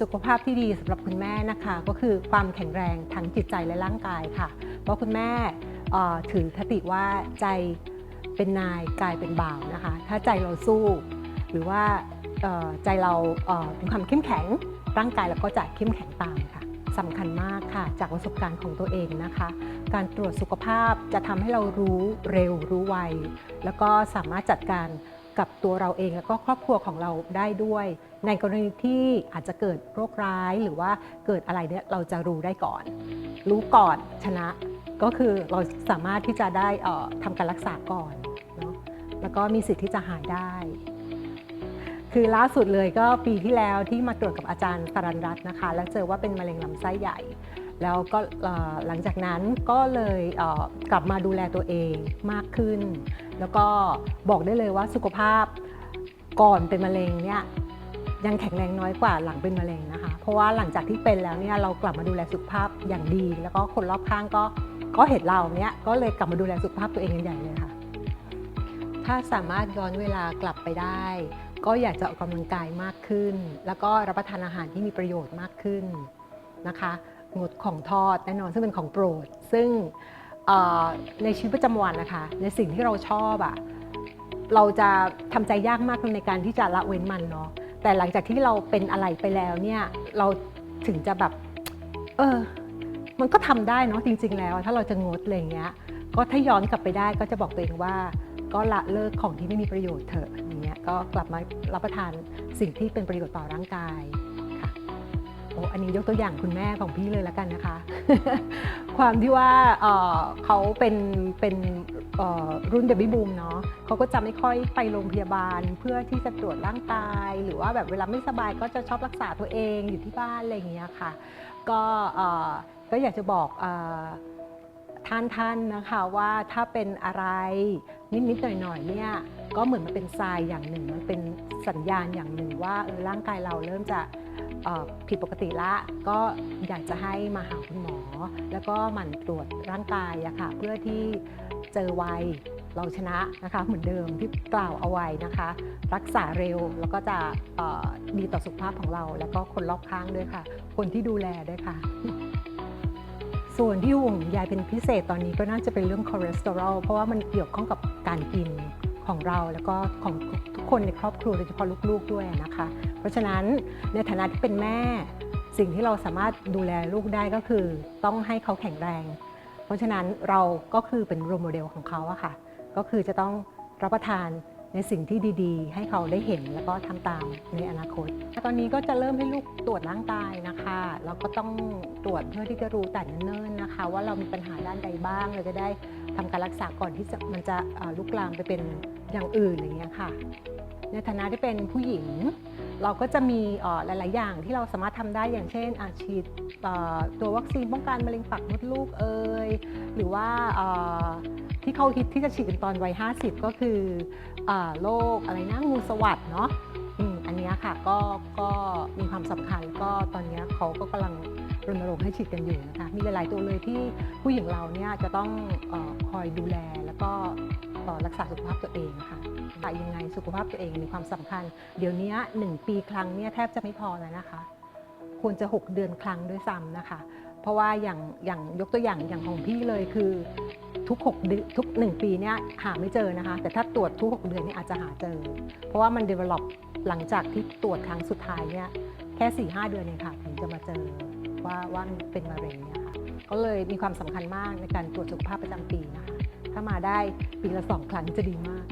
สุขภาพที่ดีสำหรับคุณแม่นะคะ ก็คือความแข็งแรงทั้งจิตใจและร่างกายค่ะเพราะคุณแม่ถือคติว่าใจเป็นนายกายเป็นบ่าวนะคะ ถ้าใจเราสู้ หรือว่าใจเราเอ่อมีความเข้มแข็ง ร่างกายเราก็จะเข้มแข็งตามค่ะสำคัญมากค่ะ จากประสบการณ์ของตัวเองนะคะ การตรวจสุขภาพจะทำให้เรารู้เร็วรู้ไว แล้วก็สามารถจัดการ กับตัวเราเองแล้วก็ครอบครัวของเราได้ด้วย ในกรณีที่อาจจะเกิดโรคร้ายหรือว่าเกิดอะไรเนี่ยเราจะรู้ได้ก่อน รู้ก่อนชนะก็คือเราสามารถที่จะได้อ่อทำการรักษาก่อนเนาะแล้วก็มีสิทธิ์ที่จะหายได้ คือล่าสุดเลยก็ปีที่แล้วที่มาตรวจกับอาจารย์สรันรัตน์นะคะ แล้วเจอว่าเป็นมะเร็งลำไส้ใหญ่ แล้วก็หลังจากนั้นก็เลยเกลับมาดูแลตัวเองมากขึ้น แล้วก็บอกได้เลยว่าสุขภาพก่อนเป็นมะเร็งเนี่ยยังแข็งแรงน้อยกว่าหลังเป็นมะเร็งนะคะ เพราะว่าหลังจากที่เป็นแล้วเนี่ยเรากลับมาดูแลสุขภาพอย่างดี แล้วก็คนรอบข้างก็ก็เห็นเราเนี่ยก็เลยกลับมาดูแลสุขภาพตัวเองกันใหญ่เลยค่ะ ถ้าสามารถย้อนเวลากลับไปได้ ก็อยากจะออกกำลังกายมากขึ้น แล้วก็รับประทานอาหารที่มีประโยชน์มากขึ้นนะคะ งดของทอดแน่นอนซึ่งเป็นของโปรด ซึ่งในชีวิตประจำวันนะคะ ในสิ่งที่เราชอบอะเราจะทำใจยากมากในการที่จะละเว้นมันเนาะแต่หลังจากที่เราเป็นอะไรไปแล้วเนี่ยเราถึงจะแบบ เออ มันก็ทำได้เนาะจริง ๆ แล้ว ถ้าเราจะงดอะไรเงี้ย ก็ถ้าย้อนกลับไปได้ก็จะบอกตัวเองว่า ก็ละเลิกของที่ไม่มีประโยชน์เถอะอย่างเงี้ยก็กลับมารับประทานสิ่งที่เป็นประโยชน์ต่อร่างกาย อ้อันนี้ยกตัวอย่างคุณแม่ของพี่เลยล้วกันนะคะ ความที่ว่าเขาเป็นเป็นรุ่นเดบี้บูมเนาะเขาก็จะไม่ค่อยไปโรงพยาบาลเพื่อที่จะตรวจร่างกาย หรือว่าแบบเวลาไม่สบายก็จะชอบรักษาตัวเองอยู่ที่บ้านอะไรอย่างเงี้ยค่ะ ก็ก็อยากจะบอกท่านท่านๆนะคะว่าถ้าเป็นอะไรนิดๆหน่อยๆเนี่ยก็เหมือนมันเป็นทรายอย่างหนึ่ง มันเป็นสัญญาณอย่างหนึ่งว่าเออร่างกายเราเริ่มจะ ผิดปกติละ ก็อยากจะให้มาหาคุณหมอ แล้วก็หมั่นตรวจร่างกายอะค่ะเพื่อที่เจอไวเราชนะนะคะเหมือนเดิมที่กล่าวเอาไว้นะคะ รักษาเร็วแล้วก็จะดีต่อสุขภาพของเรา แล้วก็คนรอบข้างด้วยค่ะ คนที่ดูแลด้วยค่ะ ส่วนที่ห่วงใยเป็นพิเศษตอนนี้ก็น่าจะเป็นเรื่องคอเลสเตอรอลเพราะว่ามันเกี่ยวข้องกับการกินของเราแล้วก็ของทุกคนในครอบครัวโดยเฉพาะลูกๆด้วยนะคะ เพราะฉะนั้นในฐานะที่เป็นแม่สิ่งที่เราสามารถดูแลลูกได้ก็คือ ต้องให้เขาแข็งแรง เพราะฉะนั้นเราก็คือเป็นโรโมเดลของเขาอะค่ะ ก็คือจะต้องรับประทานในสิ่งที่ดีๆ ให้เขาได้เห็นแล้วก็ทำตามในอนาคต ตอนนี้ก็จะเริ่มให้ลูกตรวจร่างกายนะคะแล้วก็ต้องตรวจเพื่อที่จะรู้แต่เนิ่นๆนะคะ ว่าเรามีปัญหาด้านใดบ้างเราจะได้ทำการรักษาก่อนที่จะมันจะลุกลามไปเป็นอย่างอื่นอย่างเงี้ยค่ะ ในฐานะที่เป็นผู้หญิง เราก็จะมีหลาย ๆ อย่างที่เราสามารถทำได้อย่างเช่นฉีดตัววัคซีนป้องกันมะเร็งปากมดลูกเอ่ยหรือว่าที่เขาฮิตที่จะฉีดกันตอนวัย 50 ก็คืออโรคอะไรนะงูสวัสดเนาะอันนี้ค่ะก็ก็มีความสำคัญก็ตอนนี้เขาก็กำลังรณรงค์ให้ฉีดกันอยู่นะคะมีหลาย ๆ ตัวเลยที่ผู้หญิงเราเนี่ยจะต้องอคอยดูแลแล้วก็รักษาสุขภาพตัวเองค่ะ แต่ยังไงสุขภาพตัวเองมีความสำคัญ เดี๋ยวนี้หนึ่งปีครั้งเนี่ยแทบจะไม่พอแล้วนะคะ ควรจะ 6 เดือนครั้งด้วยซ้ำนะคะ เพราะว่าอย่างอย่างยกตัวอย่างอย่างของพี่เลยคือทุก6เดือนทุก 1 ปีเนี่ยหาไม่เจอนะคะ แต่ถ้าตรวจทุก 6 เดือนนี่อาจจะหาเจอ เพราะว่ามัน develop หลังจากที่ตรวจครั้งสุดท้ายเนี่ยแค่4-5เดือนเองค่ะถึงจะมาเจอว่าว่ามันเป็นมะเร็งเนี่ยค่ะก็เลยมีความสำคัญมากในการตรวจสุขภาพประจำปีนะคะ ถ้ามาได้ปีละสองครั้งจะดีมาก